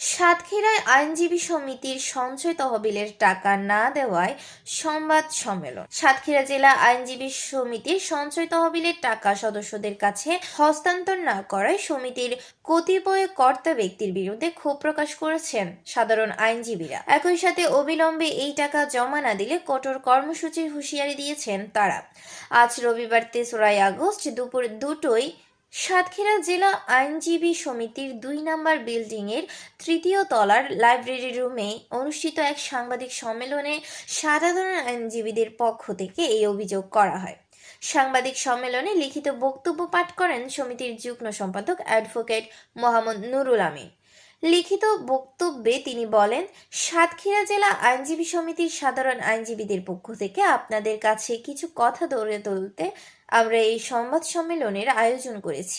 সাতক্ষীরায় আইনজীবী সমিতির সঞ্চয় তহবিলের টাকা না দেওয়ায় সংবাদ সম্মেলন। সাতক্ষীরা জেলা আইনজীবী সমিতির সঞ্চয় তহবিলের টাকা সদস্যদের কাছে হস্তান্তর না করায় সমিতির কতিপয় কর্তা ব্যক্তির বিরুদ্ধে ক্ষোভ প্রকাশ করেছেন সাধারণ আইনজীবীরা। একই সাথে অবিলম্বে এই টাকা জমা না দিলে কঠোর কর্মসূচির হুঁশিয়ারি দিয়েছেন তারা। আজ রবিবার তেসরাই আগস্ট দুপুর দুটোই সাতক্ষীরা জেলা আইনজীবী সমিতির দুই নম্বর বিল্ডিংয়ের তৃতীয় তলার লাইব্রেরি রুমে অনুষ্ঠিত এক সাংবাদিক সম্মেলনে সাধারণ আইনজীবীদের পক্ষ থেকে এই অভিযোগ করা হয়। সাংবাদিক সম্মেলনে লিখিত বক্তব্য পাঠ করেন সমিতির যুগ্ম সম্পাদক অ্যাডভোকেট মোহাম্মদ নুরুল আমিন। লিখিত বক্তব্যে তিনি বলেন, সাতক্ষীরা জেলা আইনজীবী সমিতির সাধারণ আইনজীবীদের পক্ষ থেকে আপনাদের কাছে কিছু কথা ধরে তুলতে আমরা এই সংবাদ সম্মেলনের আয়োজন করেছি।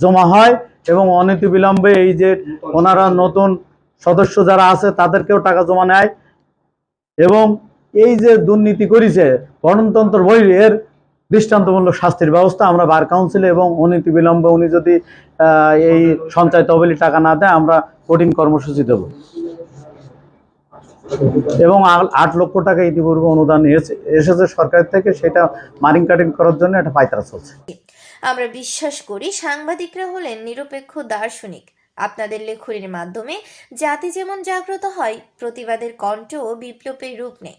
জমা হয় এবং অনীতি বিলম্বে এই যে ওনারা নতুন সদস্য যারা আছে তাদেরকেও টাকা জমা নেয় এবং এই যে দুর্নীতি করেছে গণতন্ত্র বই এর দৃষ্টান্তমূলক শাস্তির ব্যবস্থা আমরা বার কাউন্সিলে এবং অনীতি বিলম্বে উনি যদি এই সঞ্চয় তহবিলি টাকা না দেয়, আমরা কঠিন কর্মসূচি দেব। এবং আট লক্ষ টাকা ইতিপূর্বে অনুদান এসে- এসেছে সরকার থেকে, সেটা মারিং কাটিং করার জন্য একটা পাইতারা চলছে। আমরা বিশ্বাস করি সাংবাদিকরা হলেন নিরপেক্ষ দার্শনিক। আপনাদের লেখনীর মাধ্যমে জাতি যেমন জাগ্রত হয়, প্রতিবাদের কণ্ঠও বিপ্লবের রূপ নেয়।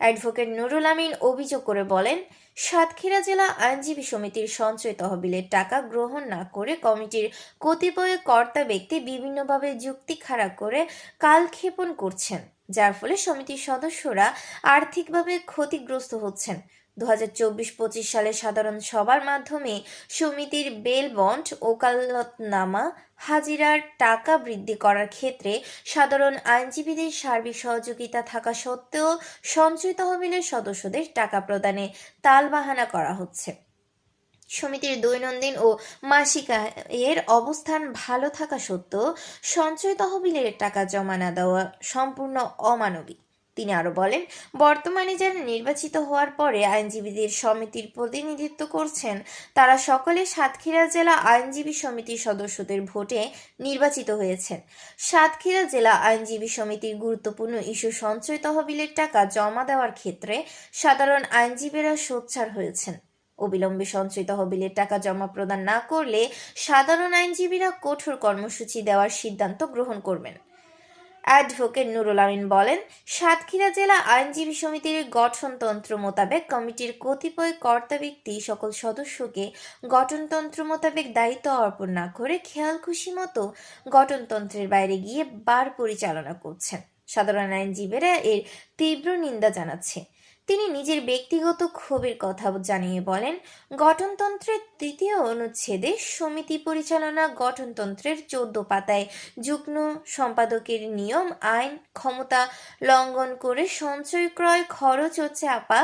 অ্যাডভোকেট নুরুল আমিন অভিযোগ করে বলেন, সাতক্ষীরা জেলা আইনজীবী সমিতির সঞ্চয় তহবিলের টাকা গ্রহণ না করে কমিটির কতিপয় কর্তা ব্যক্তি বিভিন্নভাবে যুক্তি খাড়া করে কালক্ষেপণ করছেন। যার ফলে সমিতির সদস্যরা আর্থিকভাবে ক্ষতিগ্রস্ত হচ্ছেন। দু হাজার চব্বিশ পঁচিশ সালে সাধারণ সভার মাধ্যমে সমিতির বেল বন্ড, ওকালতনামা, হাজিরার টাকা বৃদ্ধি করার ক্ষেত্রে সাধারণ আইনজীবীদের সার্বিক সহযোগিতা থাকা সত্ত্বেও সঞ্চয় তহবিলের সদস্যদের টাকা প্রদানে তালবাহানা করা হচ্ছে। সমিতির দৈনন্দিন ও মাসিক এর অবস্থান ভালো থাকা সত্ত্বেও সঞ্চয় তহবিলের টাকা জমা না দেওয়া সম্পূর্ণ অমানবিক। তিনি আরও বলেন, বর্তমানে যারা নির্বাচিত হওয়ার পরে আইনজীবীদের সমিতির প্রতিনিধিত্ব করছেন, তারা সকলে সাতক্ষীরা জেলা আইনজীবী সমিতির সদস্যদের ভোটে নির্বাচিত হয়েছেন। সাতক্ষীরা জেলা আইনজীবী সমিতির গুরুত্বপূর্ণ ইস্যু সঞ্চয় তহবিলের টাকা জমা দেওয়ার ক্ষেত্রে সাধারণ আইনজীবীরা সোচ্চার হয়েছেন। অবিলম্বে সঞ্চয় তহবিলের টাকা জমা প্রদান না করলে সাধারণ আইনজীবীরা কঠোর কর্মসূচি দেওয়ার সিদ্ধান্ত গ্রহণ করবেন। অ্যাডভোকেট নুরুল আমিন বলেন, সাতক্ষীরা জেলা আইনজীবী সমিতির গঠনতন্ত্র মোতাবেক কমিটির কতিপয় কর্তা ব্যক্তি সকল সদস্যকে গঠনতন্ত্র মোতাবেক দায়িত্ব অর্পণ না করে খেয়াল খুশি মতো গঠনতন্ত্রের বাইরে গিয়ে বার পরিচালনা করছেন। সাধারণ আইনজীবীরা এর তীব্র নিন্দা জানাচ্ছে। তিনি নিজের ব্যক্তিগত ক্ষোভের কথা জানিয়ে বলেন, গঠনতন্ত্রের তৃতীয় অনুচ্ছেদে সমিতি পরিচালনা গঠনতন্ত্রের চোদ্দ পাতায় যুগ্ম সম্পাদকের নিয়ম, আইন, ক্ষমতা লঙ্ঘন করে সঞ্চয়, ক্রয়, খরচ ও চাপা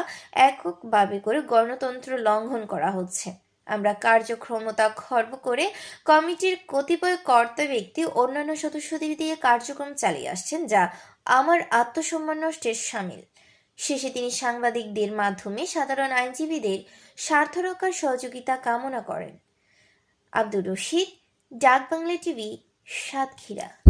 এককভাবে করে গণতন্ত্র লঙ্ঘন করা হচ্ছে। আমরা কার্যক্ষমতা খর্ব করে কমিটির কতিপয় কর্তা ব্যক্তি অন্যান্য সদস্যদের দিয়ে কার্যক্রম চালিয়ে আসছেন যা আমার আত্মসম্মান নষ্টের সামিল। শেষে তিনি সাংবাদিকদের মাধ্যমে সাধারণ আইনজীবীদের স্বার্থ রক্ষার সহযোগিতা কামনা করেন। আব্দুর রশিদ ডাক বাংলা টিভি, সাতক্ষীরা।